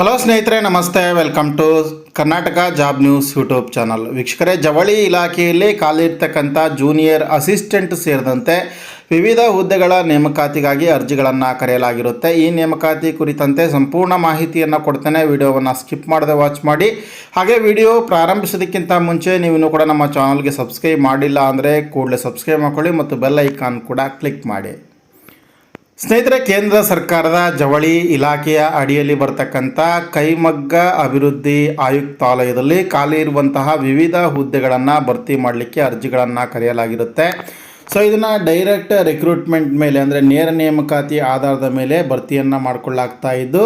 Hello ಸ್ನೇಹಿತರೆ, ನಮಸ್ತೆ. Welcome to Karnataka job news YouTube channel ವೀಕ್ಷಕರೇ, ಜವಳಿ ಇಲಾಖೆಯಲ್ಲಿ ಖಾಲಿರ್ತಕ್ಕಂಥ ಜೂನಿಯರ್ ಅಸಿಸ್ಟೆಂಟ್ ಸೇರಿದಂತೆ ವಿವಿಧ ಹುದ್ದೆಗಳ ನೇಮಕಾತಿಗಾಗಿ ಅರ್ಜಿಗಳನ್ನು ಕರೆಯಲಾಗಿರುತ್ತೆ. ಈ ನೇಮಕಾತಿ ಕುರಿತಂತೆ ಸಂಪೂರ್ಣ ಮಾಹಿತಿಯನ್ನು ಕೊಡ್ತೇನೆ. ವಿಡಿಯೋವನ್ನು ಸ್ಕಿಪ್ ಮಾಡದೆ ವಾಚ್ ಮಾಡಿ. ಹಾಗೆ ವಿಡಿಯೋ ಪ್ರಾರಂಭಿಸೋದಕ್ಕಿಂತ ಮುಂಚೆ ನೀವು ಕೂಡ ನಮ್ಮ ಚಾನಲ್ಗೆ ಸಬ್ಸ್ಕ್ರೈಬ್ ಮಾಡಿಲ್ಲ ಅಂದರೆ ಕೂಡಲೇ ಸಬ್ಸ್ಕ್ರೈಬ್ ಮಾಡ್ಕೊಳ್ಳಿ ಮತ್ತು ಬೆಲ್ ಐಕಾನ್ ಕೂಡ ಕ್ಲಿಕ್ ಮಾಡಿ. ಸ್ನೇಹಿತರೆ, ಕೇಂದ್ರ ಸರ್ಕಾರದ ಜವಳಿ ಇಲಾಖೆಯ ಅಡಿಯಲ್ಲಿ ಬರತಕ್ಕಂಥ ಕೈಮಗ್ಗ ಅಭಿವೃದ್ಧಿ ಆಯುಕ್ತಾಲಯದಲ್ಲಿ ಖಾಲಿ ಇರುವಂತಹ ವಿವಿಧ ಹುದ್ದೆಗಳನ್ನು ಭರ್ತಿ ಮಾಡಲಿಕ್ಕೆ ಅರ್ಜಿಗಳನ್ನು ಕರೆಯಲಾಗಿರುತ್ತೆ. ಸೊ ಇದನ್ನು ಡೈರೆಕ್ಟ್ ರಿಕ್ರೂಟ್ಮೆಂಟ್ ಮೇಲೆ, ಅಂದರೆ ನೇರ ನೇಮಕಾತಿ ಆಧಾರದ ಮೇಲೆ ಭರ್ತಿಯನ್ನು ಮಾಡಿಕೊಳ್ಳಾಗ್ತಾ ಇದ್ದು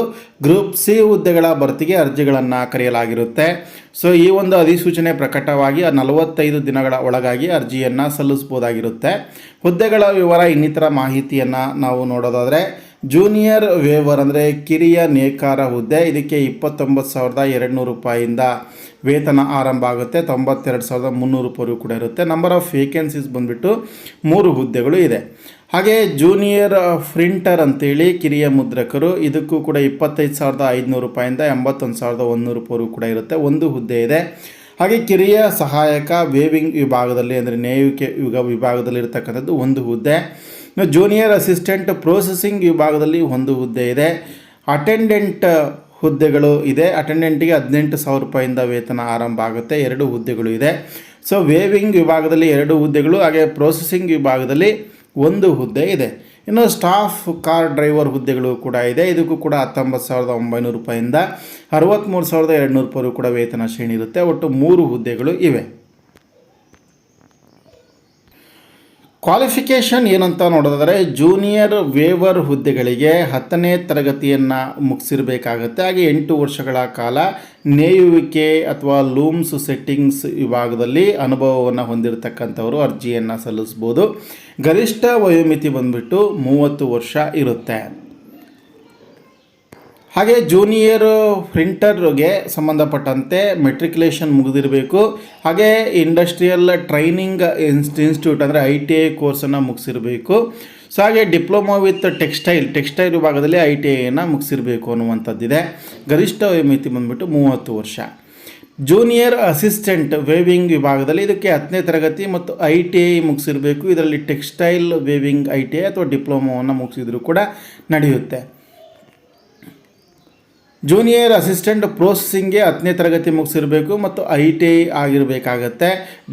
ಗ್ರೂಪ್ ಸಿ ಹುದ್ದೆಗಳ ಭರ್ತಿಗೆ ಅರ್ಜಿಗಳನ್ನು ಕರೆಯಲಾಗಿರುತ್ತೆ. ಸೊ ಈ ಒಂದು ಅಧಿಸೂಚನೆ ಪ್ರಕಟವಾಗಿ ನಲವತ್ತೈದು ದಿನಗಳ ಒಳಗಾಗಿ ಅರ್ಜಿಯನ್ನು ಸಲ್ಲಿಸ್ಬೋದಾಗಿರುತ್ತೆ ಹುದ್ದೆಗಳ ವಿವರ ಇನ್ನಿತರ ಮಾಹಿತಿಯನ್ನು ನಾವು ನೋಡೋದಾದರೆ ಜೂನಿಯರ್ ವೇವರ್ ಅಂದರೆ ಕಿರಿಯ ನೇಕಾರ ಹುದ್ದೆ. ಇದಕ್ಕೆ ಇಪ್ಪತ್ತೊಂಬತ್ತು ಸಾವಿರದ ಎರಡು ನೂರು ರೂಪಾಯಿಂದ ವೇತನ ಆರಂಭ ಆಗುತ್ತೆ. ತೊಂಬತ್ತೆರಡು ಸಾವಿರದ ಮುನ್ನೂರು ರೂಪಾಯಿ ಕೂಡ ಇರುತ್ತೆ. ನಂಬರ್ ಆಫ್ ವೇಕೆನ್ಸೀಸ್ ಬಂದುಬಿಟ್ಟು ಮೂರು ಹುದ್ದೆಗಳು ಇದೆ. ಹಾಗೆ ಜೂನಿಯರ್ ಪ್ರಿಂಟರ್ ಅಂತೇಳಿ ಕಿರಿಯ ಮುದ್ರಕರು, ಇದಕ್ಕೂ ಕೂಡ ಇಪ್ಪತ್ತೈದು ಸಾವಿರದ ಐದುನೂರು ರೂಪಾಯಿಂದ ಎಂಬತ್ತೊಂದು ಸಾವಿರದ ಒಂದುನೂರು ರೂಪಾಯಿ ಕೂಡ ಇರುತ್ತೆ. ಒಂದು ಹುದ್ದೆ ಇದೆ. ಹಾಗೆ ಕಿರಿಯ ಸಹಾಯಕ ವೇವಿಂಗ್ ವಿಭಾಗದಲ್ಲಿ ಅಂದರೆ ನೇಯುವಿಕೆ ವಿಭಾಗದಲ್ಲಿ ಇರತಕ್ಕಂಥದ್ದು ಒಂದು ಹುದ್ದೆ. ಜೂನಿಯರ್ ಅಸಿಸ್ಟೆಂಟ್ ಪ್ರೊಸೆಸಿಂಗ್ ವಿಭಾಗದಲ್ಲಿ ಒಂದು ಹುದ್ದೆ ಇದೆ. ಅಟೆಂಡೆಂಟ್ ಹುದ್ದೆಗಳು ಇದೆ. ಅಟೆಂಡೆಂಟಿಗೆ ಹದಿನೆಂಟು ಸಾವಿರ ರೂಪಾಯಿಂದ ವೇತನ ಆರಂಭ ಆಗುತ್ತೆ. ಎರಡು ಹುದ್ದೆಗಳು ಇದೆ. ಸೊ ವೇವಿಂಗ್ ವಿಭಾಗದಲ್ಲಿ ಎರಡು ಹುದ್ದೆಗಳು, ಹಾಗೆ ಪ್ರೊಸೆಸಿಂಗ್ ವಿಭಾಗದಲ್ಲಿ ಒಂದು ಹುದ್ದೆ ಇದೆ. ಇನ್ನು ಸ್ಟಾಫ್ ಕಾರ್ ಡ್ರೈವರ್ ಹುದ್ದೆಗಳು ಕೂಡ ಇದೆ. ಇದಕ್ಕೂ ಕೂಡ ಹತ್ತೊಂಬತ್ತು ಸಾವಿರದ ಒಂಬೈನೂರು ರೂಪಾಯಿಂದ ಅರವತ್ತ್ಮೂರು ಸಾವಿರದ ಎರಡು ನೂರು ರೂಪಾಯಿ ಕೂಡ ವೇತನ ಶ್ರೇಣಿ ಇರುತ್ತೆ. ಒಟ್ಟು ಮೂರು ಹುದ್ದೆಗಳು ಇವೆ. ಕ್ವಾಲಿಫಿಕೇಷನ್ ಏನಂತ ನೋಡೋದಾದರೆ ಜೂನಿಯರ್ ವೇವರ್ ಹುದ್ದೆಗಳಿಗೆ ಹತ್ತನೇ ತರಗತಿಯನ್ನು ಮುಗಿಸಿರಬೇಕಾಗತ್ತೆ. ಹಾಗೆ ಎಂಟು ವರ್ಷಗಳ ಕಾಲ ನೇಯುವಿಕೆ ಅಥವಾ ಲೂಮ್ಸ್ ಸೆಟ್ಟಿಂಗ್ಸ್ ವಿಭಾಗದಲ್ಲಿ ಅನುಭವವನ್ನು ಹೊಂದಿರತಕ್ಕಂಥವರು ಅರ್ಜಿಯನ್ನು ಸಲ್ಲಿಸ್ಬೋದು. ಗರಿಷ್ಠ ವಯೋಮಿತಿ ಬಂದುಬಿಟ್ಟು ಮೂವತ್ತು ವರ್ಷ ಇರುತ್ತೆ. ಹಾಗೆ ಜೂನಿಯರ್ ಪ್ರಿಂಟರ್ಗೆ ಸಂಬಂಧಪಟ್ಟಂತೆ ಮೆಟ್ರಿಕ್ಯುಲೇಷನ್ ಮುಗಿದಿರಬೇಕು. ಹಾಗೆ ಇಂಡಸ್ಟ್ರಿಯಲ್ ಟ್ರೈನಿಂಗ್ ಇನ್ಸ್ಟಿಟ್ಯೂಟ್ ಅಂದರೆ ಐ ಟಿ ಐ ಕೋರ್ಸನ್ನು ಮುಗಿಸಿರಬೇಕು. ಸೊ ಹಾಗೆ ಡಿಪ್ಲೊಮಾ ವಿತ್ ಟೆಕ್ಸ್ಟೈಲ್ ಟೆಕ್ಸ್ಟೈಲ್ ವಿಭಾಗದಲ್ಲಿ ಐ ಟಿ ಐನ ಮುಗಿಸಿರಬೇಕು ಅನ್ನುವಂಥದ್ದಿದೆ. ಗರಿಷ್ಠ ಮಿತಿ ಬಂದುಬಿಟ್ಟು ಮೂವತ್ತು ವರ್ಷ. ಜೂನಿಯರ್ ಅಸಿಸ್ಟೆಂಟ್ ವೇವಿಂಗ್ ವಿಭಾಗದಲ್ಲಿ ಇದಕ್ಕೆ ಹತ್ತನೇ ತರಗತಿ ಮತ್ತು ಐ ಟಿ ಐ ಮುಗಿಸಿರಬೇಕು. ಇದರಲ್ಲಿ textile weaving I T I ಅಥವಾ ಡಿಪ್ಲೊಮೊವನ್ನು ಮುಗಿಸಿದರೂ ಕೂಡ ನಡೆಯುತ್ತೆ. ಜೂನಿಯರ್ ಅಸಿಸ್ಟೆಂಟ್ ಪ್ರೋಸೆಸಿಂಗ್ಗೆ ಹತ್ತನೇ ತರಗತಿ ಮುಗಿಸಿರಬೇಕು ಮತ್ತು ಐ ಟಿ ಐ ಆಗಿರಬೇಕಾಗತ್ತೆ.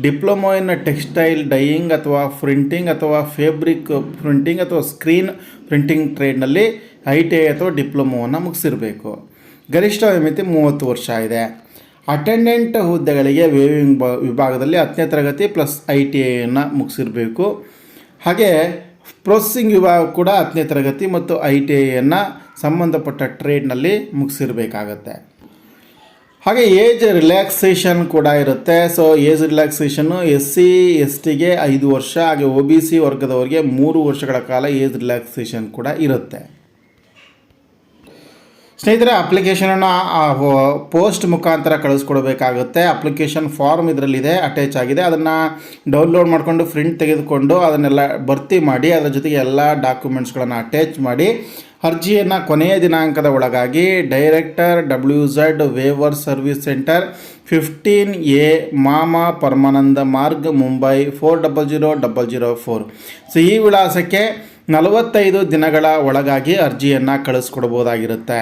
ಡಿಪ್ಲೊಮೊ ಇನ್ ಟೆಕ್ಸ್ಟೈಲ್ ಡೈಯಿಂಗ್ ಅಥವಾ ಪ್ರಿಂಟಿಂಗ್ ಅಥವಾ ಫೇಬ್ರಿಕ್ ಪ್ರಿಂಟಿಂಗ್ ಅಥವಾ ಸ್ಕ್ರೀನ್ ಪ್ರಿಂಟಿಂಗ್ ಟ್ರೇಡ್ನಲ್ಲಿ ಐ ಟಿ ಐ ಅಥವಾ ಡಿಪ್ಲೊಮೋವನ್ನು ಮುಗಿಸಿರಬೇಕು. ಗರಿಷ್ಠ ವಿಮಿತಿ ಮೂವತ್ತು ವರ್ಷ ಇದೆ. ಅಟೆಂಡೆಂಟ್ ಹುದ್ದೆಗಳಿಗೆ ವೇವಿಂಗ್ ವಿಭಾಗದಲ್ಲಿ ಹತ್ತನೇ ತರಗತಿ ಪ್ಲಸ್ ಐ ಟಿ ಐಯನ್ನು ಮುಗಿಸಿರಬೇಕು. ಹಾಗೆ ಪ್ರೊಸೆಸಿಂಗ್ ವಿಭಾಗ ಕೂಡ ಹತ್ತನೇ ತರಗತಿ ಮತ್ತು ಐ ಟಿ ಐಯನ್ನು ಸಂಬಂಧಪಟ್ಟ ಟ್ರೇಡ್ನಲ್ಲಿ ಮುಗಿಸಿರಬೇಕಾಗತ್ತೆ. ಹಾಗೆ ಏಜ್ ರಿಲ್ಯಾಕ್ಸೇಷನ್ ಕೂಡ ಇರುತ್ತೆ. ಸೊ ಏಜ್ ರಿಲ್ಯಾಕ್ಸೇಷನ್ನು ಎಸ್ ಸಿ ಎಸ್ ಟಿಗೆ ಐದು ವರ್ಷ, ಹಾಗೆ ಒ ಬಿ ಸಿ ವರ್ಗದವರಿಗೆ ಮೂರು ವರ್ಷಗಳ ಕಾಲ ಏಜ್ ರಿಲ್ಯಾಕ್ಸೇಷನ್ ಕೂಡ ಇರುತ್ತೆ. ಸ್ನೇಹಿತರೆ ಅಪ್ಲಿಕೇಶನನ್ನು ಪೋಸ್ಟ್ ಮುಖಾಂತರ ಕಳಿಸ್ಕೊಡ್ಬೇಕಾಗುತ್ತೆ. ಅಪ್ಲಿಕೇಶನ್ ಫಾರ್ಮ್ ಇದರಲ್ಲಿದೆ ಅಟ್ಯಾಚ್ ಆಗಿದೆ. ಅದನ್ನು ಡೌನ್ಲೋಡ್ ಮಾಡಿಕೊಂಡು ಪ್ರಿಂಟ್ ತೆಗೆದುಕೊಂಡು ಅದನ್ನೆಲ್ಲ ಭರ್ತಿ ಮಾಡಿ, ಅದರ ಜೊತೆಗೆ ಎಲ್ಲ ಡಾಕ್ಯುಮೆಂಟ್ಸ್ಗಳನ್ನು ಅಟ್ಯಾಚ್ ಮಾಡಿ, ಅರ್ಜಿಯನ್ನು ಕೊನೆಯ ದಿನಾಂಕದ ಒಳಗಾಗಿ director W Z weaver service centre fifteen A Mama Parmanand Marg, Mumbai four double zero double zero four so ಈ ವಿಳಾಸಕ್ಕೆ ನಲವತ್ತೈದು ದಿನಗಳ ಒಳಗಾಗಿ ಅರ್ಜಿಯನ್ನು ಕಳಿಸ್ಕೊಡ್ಬೋದಾಗಿರುತ್ತೆ.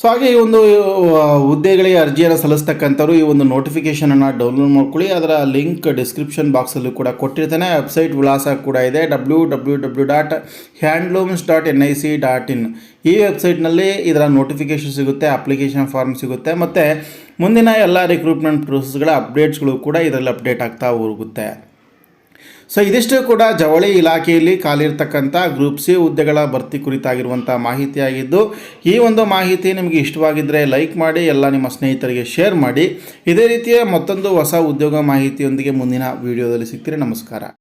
ಸೊ ಹಾಗೆ ಈ ಒಂದು ಹುದ್ದೆಗಳಿಗೆ ಅರ್ಜಿಯನ್ನು ಸಲ್ಲಿಸ್ತಕ್ಕಂಥವ್ರು ಈ ಒಂದು ನೋಟಿಫಿಕೇಷನನ್ನು ಡೌನ್ಲೋಡ್ ಮಾಡ್ಕೊಳ್ಳಿ. ಅದರ ಲಿಂಕ್ ಡಿಸ್ಕ್ರಿಪ್ಷನ್ ಬಾಕ್ಸಲ್ಲೂ ಕೂಡ ಕೊಟ್ಟಿರ್ತಾನೆ. ವೆಬ್ಸೈಟ್ ವಿಳಾಸ ಕೂಡ ಇದೆ. W W W dot handlooms dot N I C dot in ಈ ವೆಬ್ಸೈಟ್ನಲ್ಲಿ ಇದರ ನೋಟಿಫಿಕೇಷನ್ ಸಿಗುತ್ತೆ ಅಪ್ಲಿಕೇಶನ್ ಫಾರ್ಮ್ ಸಿಗುತ್ತೆ. ಮತ್ತು ಮುಂದಿನ ಎಲ್ಲ ರಿಕ್ರೂಟ್ಮೆಂಟ್ ಪ್ರೊಸೆಸ್ಗಳ ಅಪ್ಡೇಟ್ಸ್ಗಳು ಕೂಡ ಇದರಲ್ಲಿ ಅಪ್ಡೇಟ್ ಆಗ್ತಾ ಹೋಗುತ್ತೆ. ಸೊ ಇದಿಷ್ಟು ಕೂಡ ಜವಳಿ ಇಲಾಖೆಯಲ್ಲಿ ಕಾಲಿರ್ತಕ್ಕಂಥ ಗ್ರೂಪ್ ಸಿ ಹುದ್ದೆಗಳ ಭರ್ತಿ ಕುರಿತಾಗಿರುವಂಥ ಮಾಹಿತಿಯಾಗಿದ್ದು, ಈ ಒಂದು ಮಾಹಿತಿ ನಿಮಗೆ ಇಷ್ಟವಾಗಿದ್ದರೆ ಲೈಕ್ ಮಾಡಿ, ಎಲ್ಲ ನಿಮ್ಮ ಸ್ನೇಹಿತರಿಗೆ ಶೇರ್ ಮಾಡಿ. ಇದೇ ರೀತಿಯ ಮತ್ತೊಂದು ಹೊಸ ಉದ್ಯೋಗ ಮಾಹಿತಿಯೊಂದಿಗೆ ಮುಂದಿನ ವಿಡಿಯೋದಲ್ಲಿ ಸಿಗ್ತೀರಿ. ನಮಸ್ಕಾರ.